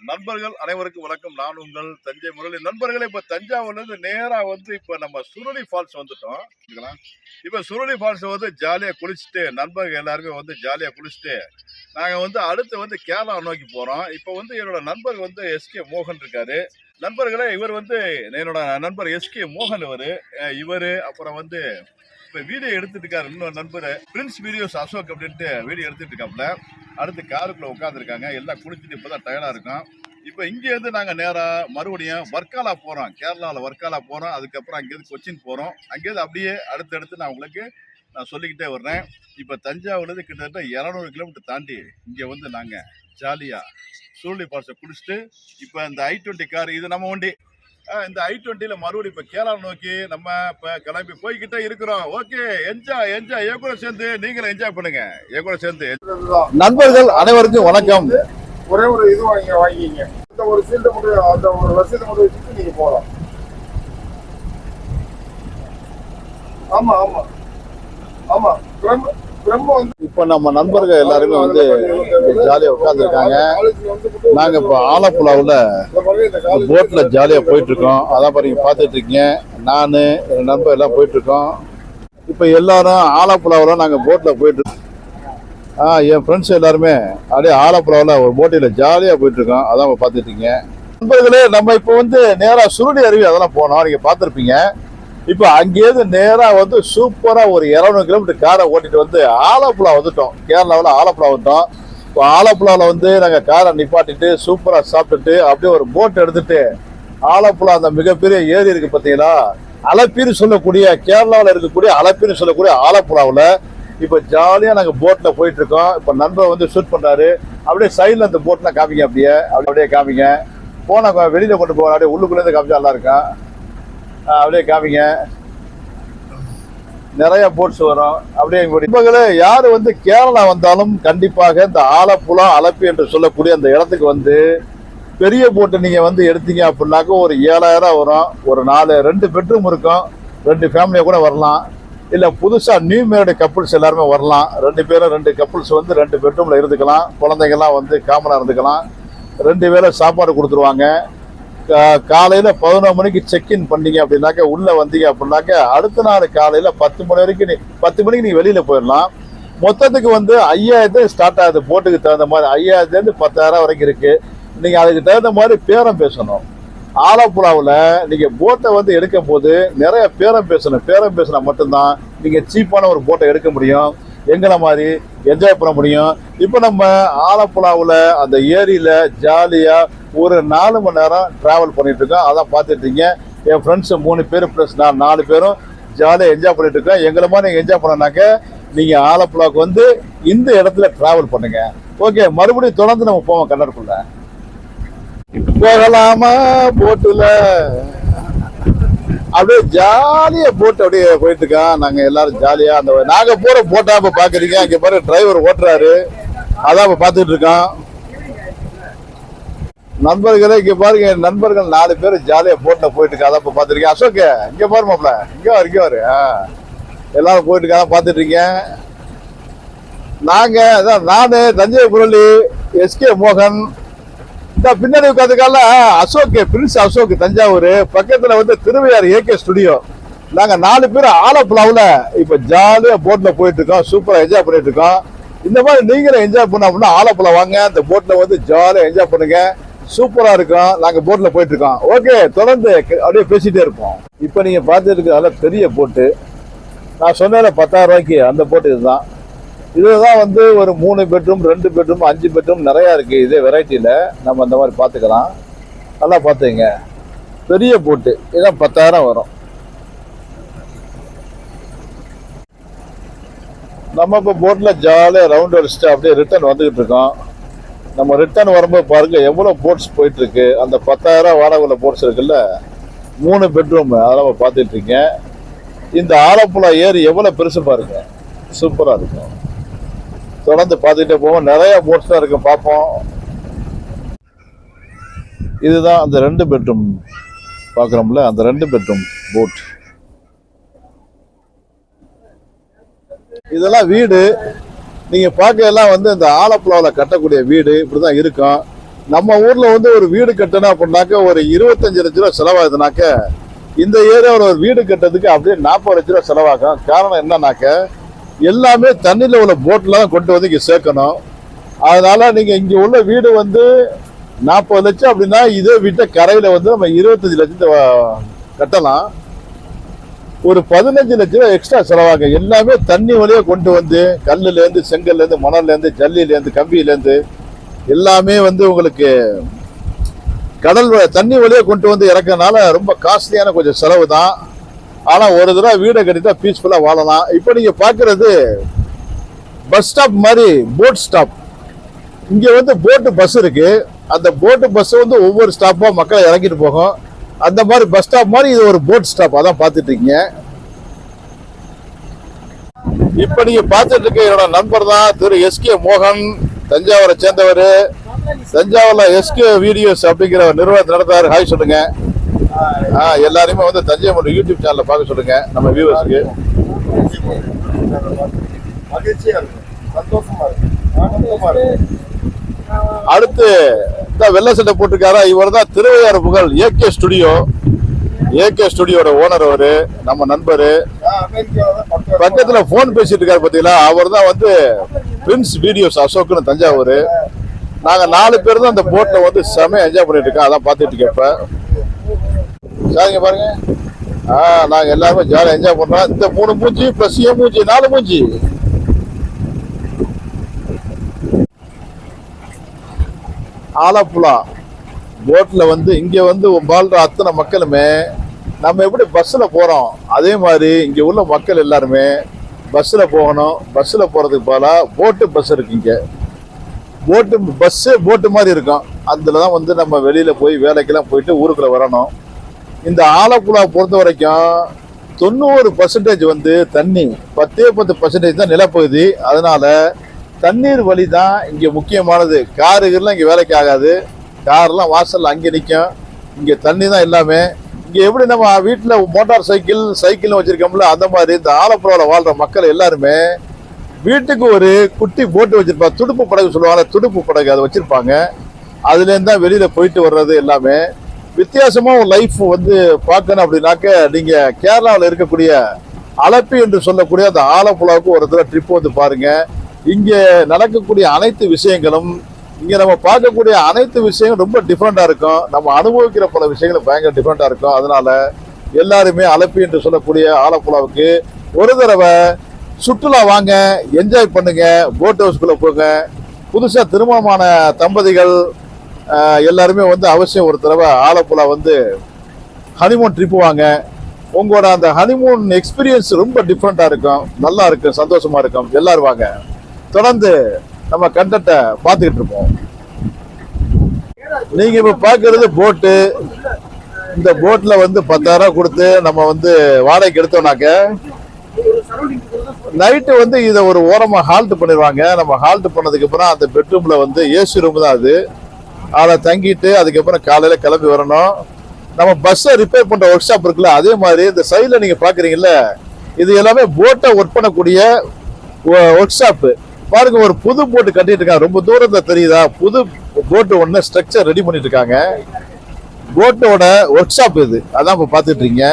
நண்பர்கள் அனைவருக்கும் வணக்கம். நான் உங்கள் தஞ்சை முரளி. நண்பர்களே இப்ப தஞ்சாவூர்ல இருந்து நேரா வந்து இப்ப நம்ம சுருளி ஃபால்ஸ் வந்துட்டோம். இப்போ இப்ப சுருளி ஃபால்ஸ் வந்து ஜாலியா குளிச்சுட்டு நண்பர்கள் எல்லாருமே வந்து ஜாலியா குளிச்சுட்டு நாங்க வந்து அடுத்து வந்து கேரளா நோக்கி போறோம். இப்ப வந்து என்னோட நண்பர் வந்து எஸ்கே மோகன் இருக்காரு. நண்பர்களே இவர் வந்து என்னோட நண்பர் எஸ்கே மோகன் இவர் இவர் அப்புறம் வந்து இப்ப வீடியோ எடுத்துட்டு இருக்காரு இன்னொரு நண்பர். பிரின்ஸ் வீடியோஸ் அசோக் அப்படின்ட்டு வீடியோ எடுத்துட்டு இருக்காப்ல அடுத்து காருக்குள்ள உட்காந்துருக்காங்க எல்லாம் குளிச்சுட்டு இப்பதான் டயர்டா இருக்கும். இப்போ இங்கேருந்து நாங்கள் நாங்க மறுபடியும் வர்க்காலா போறோம். கேரளாவில் வர்க்காலா போறோம். அதுக்கப்புறம் அங்கேருந்து கொச்சின் போறோம். அங்கேருந்து அப்படியே அடுத்தடுத்து நான் உங்களுக்கு நான் சொல்லிக்கிட்டே வர்றேன். இப்போ தஞ்சாவூர்லேருந்து கிட்டத்தட்ட இரநூறு கிலோமீட்டர் தாண்டி இங்கே வந்து நாங்கள் ஜாலியாக சூழ்நிலை பால்ஸை குடிச்சிட்டு இப்போ இந்த ஐ டுவெண்ட்டி கார் இது நம்ம வண்டி. இந்த ஐ டுவெண்ட்டியில் மறுபடியும் இப்போ கேரளா நோக்கி நம்ம இப்போ கிளம்பி போய்கிட்டே இருக்கிறோம். ஓகே என்ஜாய் என்ஜாய் என் கூட சேர்ந்து நீங்களும் என்ஜாய் பண்ணுங்க. என் கூட சேர்ந்து நண்பர்கள் அனைவருக்கும் வணக்கம். ஒரே ஒரு இது வாங்கி வாங்கிங்க அந்த ஒரு சீல்ட மட்டும் அந்த ஒரு ரசீதை மட்டும் வச்சுட்டு நீங்க போகலாம். ஆமா ஆமா. ஆமா பிரம்ம பிரம்ம வந்து இப்போ நம்ம நண்பர்கள் எல்லாருமே வந்து ஜாலியா உட்காந்துருக்காங்க நாங்க இப்போ ஆலப்புழாவில் போட்ல ஜாலியா போயிட்டு இருக்கோம் அதான் பாருங்க பார்த்துட்டு இருக்கீங்க நான் என் நண்பர் எல்லாம் போயிட்டு இருக்கோம் இப்போ எல்லாரும் ஆலப்புழாவில் நாங்க போட்ல போயிட்டு ஆ என் ஃப்ரெண்ட்ஸ் எல்லாருமே அப்படியே ஆலப்புழாவில் ஒரு போட்டியில் ஜாலியாக போயிட்டு இருக்கோம் அதான் பார்த்துட்டு இருக்கீங்க நண்பர்களே நம்ம இப்போ வந்து நேராக சுருடி அருவி அதெல்லாம் போனோம். நீங்கள் பார்த்துருப்பீங்க. இப்போ அங்கேயிருந்து நேராக வந்து சூப்பராக ஒரு இரநூறு கிலோமீட்டர் காரை ஓட்டிட்டு வந்து ஆலப்புழா வந்துட்டோம். கேரளாவில் ஆலப்புழா வந்துட்டோம் இப்போ ஆலப்புழாவில் வந்து நாங்கள் காரை நிப்பாட்டிட்டு சூப்பராக சாப்பிட்டுட்டு அப்படியே ஒரு போட் எடுத்துட்டு ஆலப்புழா அந்த மிகப்பெரிய ஏரி இருக்கு பார்த்தீங்களா? அலப்பீர் சொல்லக்கூடிய கேரளாவில் இருக்கக்கூடிய அலப்பீர் சொல்லக்கூடிய ஆலப்புழாவில் இப்போ ஜாலியாக நாங்கள் போட்டில் போயிட்டு இருக்கோம். இப்போ நண்பர் வந்து ஷூட் பண்ணுறாரு அப்படியே சைடில் அந்த போட்டில் காமிங்க அப்படியே. அப்படியே காமிங்க. போன வெளியில் கொண்டு போகலாம் அப்படியே உள்ளுக்குள்ளேருந்து காமிச்சா நல்லா இருக்கும். அப்படியே காமிங்க. நிறைய போட்ஸ் வரும். அப்படியே நண்பர்களே யார் வந்து கேரளா வந்தாலும் கண்டிப்பாக இந்த ஆலப்புழா அலப்பி என்று சொல்லக்கூடிய அந்த இடத்துக்கு வந்து பெரிய போட்டு நீங்கள் வந்து எடுத்தீங்க அப்படின்னாக்க ஒரு ஏழாயிரம் வரும். ஒரு நாலு ரெண்டு பெட்ரூம் இருக்கும். ரெண்டு ஃபேமிலியாக கூட வரலாம். இல்லை புதுசாக நியூ மேரிடு கப்புள்ஸ் எல்லாருமே வரலாம். ரெண்டு பேரும் ரெண்டு கப்புள்ஸ் வந்து ரெண்டு பெட்ரூமில் இருந்துக்கலாம். குழந்தைங்கள்லாம் வந்து காமனாக இருந்துக்கலாம். ரெண்டு பேரை சாப்பாடு கொடுத்துருவாங்க. காலையில் பதினொரு மணிக்கு செக்இன் பண்ணீங்க அப்படின்னாக்க உள்ளே வந்தீங்க அப்படின்னாக்க அடுத்த நாள் காலையில் பத்து மணி வரைக்கும் நீ பத்து மணிக்கு நீ வெளியில் போயிடலாம். மொத்தத்துக்கு வந்து ஐயாயிரத்து ஸ்டார்ட் ஆகுது. போட்டுக்கு தகுந்த மாதிரி ஐயாயிரத்துலேருந்து பத்தாயிரம் வரைக்கும் இருக்குது நீங்கள் அதுக்கு தகுந்த மாதிரி பேரம் பேசணும். ஆலப்புழாவில் நீங்கள் போட்டை வந்து எடுக்கும் போது நிறைய பேரம் பேசணும். பேரம் பேசினா மட்டும்தான் நீங்கள் சீப்பான ஒரு போட்டை எடுக்க முடியும். எங்களை மாதிரி என்ஜாய் பண்ண முடியும். இப்போ நம்ம ஆலப்புழாவில் அந்த ஏரியில் ஜாலியாக ஒரு நாலு மணி நேரம் ட்ராவல் பண்ணிட்டு இருக்கோம். அதான் பார்த்துட்டு என் ஃப்ரெண்ட்ஸ் மூணு பேர் ப்ளஸ் நான் நாலு பேரும் ஜாலியாக என்ஜாய் பண்ணிட்டு இருக்கோம். எங்களை மாதிரி நீங்கள் என்ஜாய் பண்ணனாக்க நீங்கள் ஆலப்புழாவுக்கு வந்து இந்த இடத்துல ட்ராவல் பண்ணுங்க. ஓகே மறுபடியும் தொடர்ந்து நம்ம போவோம் கண்ணருக்குள்ள போகலாமா போட்டுல அப்படியே ஜாலியா போட்டு அப்படியே போயிட்டு இருக்கான். நாங்க எல்லாரும் ஜாலியா அந்த நாங்க போற போட்டா இப்ப பாக்குறீங்க. அங்க பாரு டிரைவர் ஓட்டுறாரு. அதான் இப்ப பாத்துட்டு இருக்கான். நண்பர்களே இங்க பாருங்க என் நண்பர்கள் நாலு பேர் ஜாலியா போட்ல போயிட்டு இருக்கா அதான் இப்ப பாத்துருக்கேன் அசோக் இங்க பாரு மாப்ள இங்க வரு இங்க வரு. எல்லாரும் போயிட்டு இருக்கா பாத்துட்டு இருக்கேன். நாங்க அதான் நானு தஞ்சை புரளி எஸ்கே மோகன் இந்த பின்னாடி உட்காந்துக்கால அசோக் பிரின்ஸ் அசோக் தஞ்சாவூர் பக்கத்தில் வந்து திருவையார் ஏகே ஸ்டுடியோ நாங்கள் நாலு பேர் ஆலப்புலாவில் இப்போ ஜாலியாக போட்டில் போயிட்டு இருக்கோம் என்ஜாய் பண்ணிட்டு இருக்கோம் இந்த மாதிரி நீங்களும் என்ஜாய் பண்ண அப்படின்னா ஆலப்புழா வாங்க இந்த போட்டில் வந்து ஜாலியாக என்ஜாய் பண்ணுங்க. சூப்பராக இருக்கும் நாங்கள் போட்டில் போயிட்டு இருக்கோம் ஓகே தொடர்ந்து அப்படியே பேசிகிட்டே இருப்போம். இப்போ நீங்கள் பார்த்துட்டு இருக்கிற பெரிய போட்டு நான் சொன்னதில் பத்தாயிரம் ரூபாய்க்கு அந்த போட்டு இதுதான். இதுதான் வந்து ஒரு மூணு பெட்ரூம் ரெண்டு பெட்ரூம் அஞ்சு பெட்ரூம் நிறையா இருக்குது இதே வெரைட்டியில் நம்ம அந்த மாதிரி பார்த்துக்கலாம். நல்லா பார்த்துங்க பெரிய போட்டு இதான் பத்தாயிரம் வரும். நம்ம இப்போ போட்டில் ஜாலியாக ரவுண்ட் அடிச்சுட்டு அப்படியே ரிட்டர்ன் வந்துக்கிட்டு இருக்கோம். நம்ம ரிட்டர்ன் வரும்போது பாருங்கள் எவ்வளோ போட்ஸ் போயிட்டுருக்கு. அந்த பத்தாயிரம் வாடகை உள்ள போட்ஸ் இருக்குல்ல? மூணு பெட்ரூம் அதெல்லாம் நம்ம பார்த்துட்டு இந்த ஆலப்புழா ஏரி எவ்வளோ பெருசு பாருங்க. சூப்பராக இருக்கும். தொடர்ந்து பார்த்துக்கிட்டே போவோம். நிறைய போட்ஸ்லாம் இருக்கு பார்ப்போம். இதுதான் அந்த ரெண்டு பெட்ரூம் பார்க்குறோம்ல அந்த ரெண்டு பெட்ரூம் போட் இதெல்லாம் வீடு. நீங்கள் பார்க்கலாம் வந்து இந்த ஆலப்புழாவில் கட்டக்கூடிய வீடு இப்படி தான் இருக்கும். நம்ம ஊரில் வந்து ஒரு வீடு கட்டணும் அப்படின்னாக்க ஒரு இருபத்தஞ்சு லட்ச ரூபா செலவாகுதுனாக்க இந்த ஏரியாவில் ஒரு வீடு கட்டுறதுக்கு அப்படியே நாற்பது லட்ச ரூபா செலவாகும். காரணம் என்னன்னாக்க எல்லாமே தண்ணியில் உள்ள போட்டில் தான் கொண்டு வந்து இங்கே சேர்க்கணும். அதனால் நீங்கள் இங்கே உள்ள வீடு வந்து நாற்பது லட்சம் அப்படின்னா இதே வீட்டை கரையில் வந்து நம்ம இருபத்தஞ்சு லட்சத்தை கட்டலாம். ஒரு பதினஞ்சு லட்ச ரூபா எக்ஸ்ட்ரா செலவாகும் எல்லாமே தண்ணி வழியாக கொண்டு வந்து கல்லுலேருந்து செங்கல்லேருந்து மணல்லேருந்து ஜல்லியிலேருந்து கம்பியிலேருந்து எல்லாமே வந்து உங்களுக்கு கடல் தண்ணி வழியாக கொண்டு வந்து இறக்கறனால ரொம்ப காஸ்ட்லியான கொஞ்சம் செலவு தான் ஆனா ஒரு தடவை வீடை கட்டிட்டா பீஸ்ஃபுல்லா வாழலாம். இப்போ நீங்க பாக்குறது பஸ் ஸ்டாப் மாதிரி போட் ஸ்டாப் இங்க வந்து போட்டு பஸ் இருக்கு. அந்த போட்டு பஸ் வந்து ஒவ்வொரு ஸ்டாப்பா மக்களை இறக்கிட்டு போகும். அந்த மாதிரி பஸ் ஸ்டாப் மாதிரி இது ஒரு போட் ஸ்டாப் அதான் பார்த்துட்டு இருக்கீங்க. இப்ப நீங்க பார்த்துட்டு இருக்க என்னோட நண்பர் தான் திரு எஸ்கே மோகன். தஞ்சாவூரை சேர்ந்தவர். தஞ்சாவூர்ல எஸ்கே வீடியோஸ் அப்படிங்கிற ஒரு நிறுவனத்தை நடத்தாரு ஹாய் சொல்லுங்க. ஆ, எல்லாரையுமே வந்து தஞ்சாவூர் யூடியூப் சேனல்ல பார்க்க சொல்லுங்க நம்ம வியூவர்ஸ்க்கு மகிழ்ச்சியா இருக்கு. சந்தோஷமா இருக்கு. ஆனந்தமா இருக்கு. அடுத்து இந்த வெள்ளை சட்டை போட்டிருக்காரா? இவர் தான் திருவையாறு புகழ் ஏகே ஸ்டுடியோ ஏகே ஸ்டுடியோட ஓனர் அவரு நம்ம நண்பரு. பக்கத்துல. போன் பேசிட்டு இருக்காரு பாத்தீங்களா? அவர் தான் வந்து பிரின்ஸ் வீடியோஸ் அசோக்னு தஞ்சாவூர். நாங்க நாலு பேர் தான் அந்த போட்ல வந்து செம என்ஜாய் பண்ணிட்டு இருக்கோம். அதான் பார்த்துட்டு இருக்கேன் இப்ப. சரிங்க பாருங்க. ஆ நாங்கள் எல்லாருமே ஜாலியாக என்ஜாய் பண்ணுறோம் இந்த மூணு மூஞ்சி ப்ளஸ் ஏ மூஞ்சி நாலு மூஞ்சி. ஆலப்புழா. போட்டில் வந்து இங்கே வந்து வாழ்கிற அத்தனை மக்களுமே நம்ம எப்படி பஸ்ஸில் போகிறோம் அதே மாதிரி இங்கே உள்ள மக்கள் எல்லாருமே பஸ்ஸில் போகணும். பஸ்ஸில் போகிறதுக்கு பதிலா போட்டு பஸ் இருக்கு இங்கே. போட்டு பஸ்ஸு போட்டு மாதிரி இருக்கும். அதில் தான் வந்து நம்ம வெளியில் போய் வேலைக்கெல்லாம் போயிட்டு ஊருக்குள்ளே வரணும். இந்த ஆலப்புழா பொறுத்த வரைக்கும் தொண்ணூறு பர்சன்டேஜ் வந்து தண்ணி பத்தே பத்து பர்சன்டேஜ் தான் நிலப்பகுதி. அதனால தண்ணீர் வழி தான் இங்கே முக்கியமானது. காருகள்லாம் இங்கே வேலைக்கு ஆகாது. கார்லாம் வாசலில் அங்கே நிற்கும் இங்கே தண்ணி தான் எல்லாமே. இங்கே எப்படி நம்ம வீட்டில் மோட்டார் சைக்கிள் சைக்கிள்னு வச்சுருக்கோம்ல அந்த மாதிரி இந்த ஆலப்புழாவில் வாழ்கிற மக்கள் எல்லாருமே வீட்டுக்கு ஒரு குட்டி போட்டு வச்சுருப்பாங்க துடுப்பு படகு சொல்லுவாங்க. துடுப்பு படகு அதை வச்சுருப்பாங்க. அதுலேருந்து தான் வெளியில் போயிட்டு வர்றது எல்லாமே. வித்தியாசமாக ஒரு லைஃப் வந்து பார்க்கணும் அப்படின்னாக்க நீங்கள் கேரளாவில் இருக்கக்கூடிய அலப்பி என்று சொல்லக்கூடிய அந்த ஆலப்புழாவுக்கு ஒரு தடவை ட்ரிப் வந்து பாருங்க. இங்கே நடக்கக்கூடிய அனைத்து விஷயங்களும் இங்கே நம்ம பார்க்கக்கூடிய அனைத்து விஷயங்களும் ரொம்ப டிஃப்ரெண்ட்டாக இருக்கும். நம்ம அனுபவிக்கிற பல விஷயங்கள் பயங்கர டிஃப்ரெண்ட்டாக இருக்கும். அதனால் எல்லாருமே அலப்பி என்று சொல்லக்கூடிய ஆலப்புழாவுக்கு ஒரு தடவை சுற்றுலா வாங்க என்ஜாய் பண்ணுங்கள் போட் ஹவுஸ்குள்ளே போங்க. புதுசாக திருமணமான தம்பதிகள் எல்லாருமே வந்து அவசியம் ஒரு தடவை ஆலப்புழா வந்து ஹனிமூன் ட்ரிப் வாங்க. உங்களோட அந்த ஹனிமூன் எக்ஸ்பீரியன்ஸ் ரொம்ப டிஃப்ரெண்ட்டாக இருக்கும். நல்லா இருக்கும் சந்தோஷமாக இருக்கும். எல்லாரும் வாங்க. தொடர்ந்து நம்ம கண்டத்தை பார்த்துக்கிட்டு இருப்போம். நீங்கள் இப்போ பாக்குறது போட்டு இந்த போட்டில் வந்து பத்தாயிரம் கொடுத்து நம்ம வந்து வாடகைக்கு எடுத்தோம்னாக்க நைட்டு வந்து இதை ஒரு ஓரமாக ஹால்ட் பண்ணிடுவாங்க. நம்ம ஹால்ட் பண்ணதுக்கு அப்புறம் அந்த பெட்ரூமில் வந்து ஏசி ரூம் தான் அது. அதை தங்கிட்டு அதுக்கப்புறம் காலையில் கிளம்பி வரணும். நம்ம பஸ்ஸை ரிப்பேர் பண்ணுற ஒர்க் ஷாப் இருக்குல்ல அதே மாதிரி இந்த சைடில் நீங்கள் பார்க்குறீங்கல்ல இது எல்லாமே போட்டை ஒர்க் பண்ணக்கூடிய ஒர்க் ஷாப்பு பாருங்க ஒரு புது போட்டு கட்டிட்டு இருக்காங்க. ரொம்ப தூரத்தில் தெரியுதா? புது போட்டு ஒன்று ஸ்ட்ரக்சர் ரெடி பண்ணிட்டு இருக்காங்க. போட்டோட ஒர்க் ஷாப் இது. அதான் இப்போ பார்த்துட்டு இருக்கீங்க.